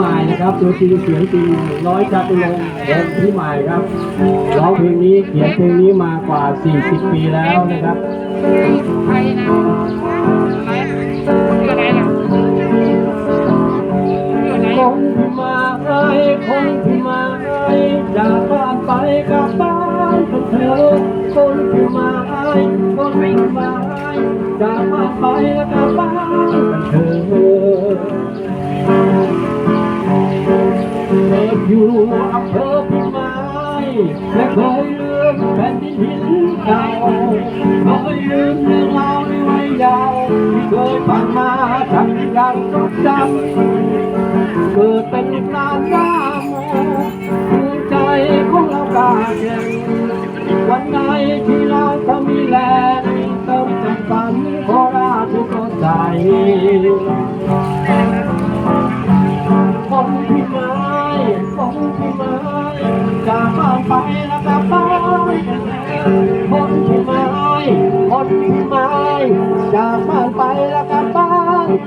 หมายนะครับตัวจริงเสียงจริงร้อยจัตุรงค์วงศ์พี่หมายครับร้องเพลงนี้เขียนเพลงนี้มากว่า 40 ปีแล้วนะครับใครนะคงที่มาไอ้คงที่มาไอ้จากบ้านไปกลับบ้านเถอคนที่มาไอ้คนที่มาไอ้จากบ้านไปกลับบ้านเถอ อยู่อำเภอพิมายและเคยลืมแผ่นดินหินเก่าเคยลืมเรื่องราวในวัยเยาว์ที่เคยผ่านมาฉันยังจดจำเกิดเป็นปลาน้าโมหัวใจของเรากาเก่งวันไหนที่เราก็มีแรงเติมเต็มฝันโคราชทุกคนใจคนที่ไม้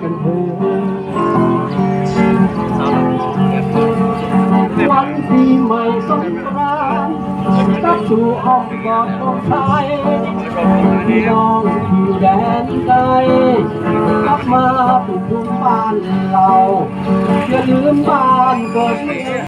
กันเถอะวันปีใหม่สงกรานต์กลับสู่อ้อมกอดของไทยน้องอยู่แดนไกลกลับมาปลูกบ้านเรา อย่าลืมบ้านเกิด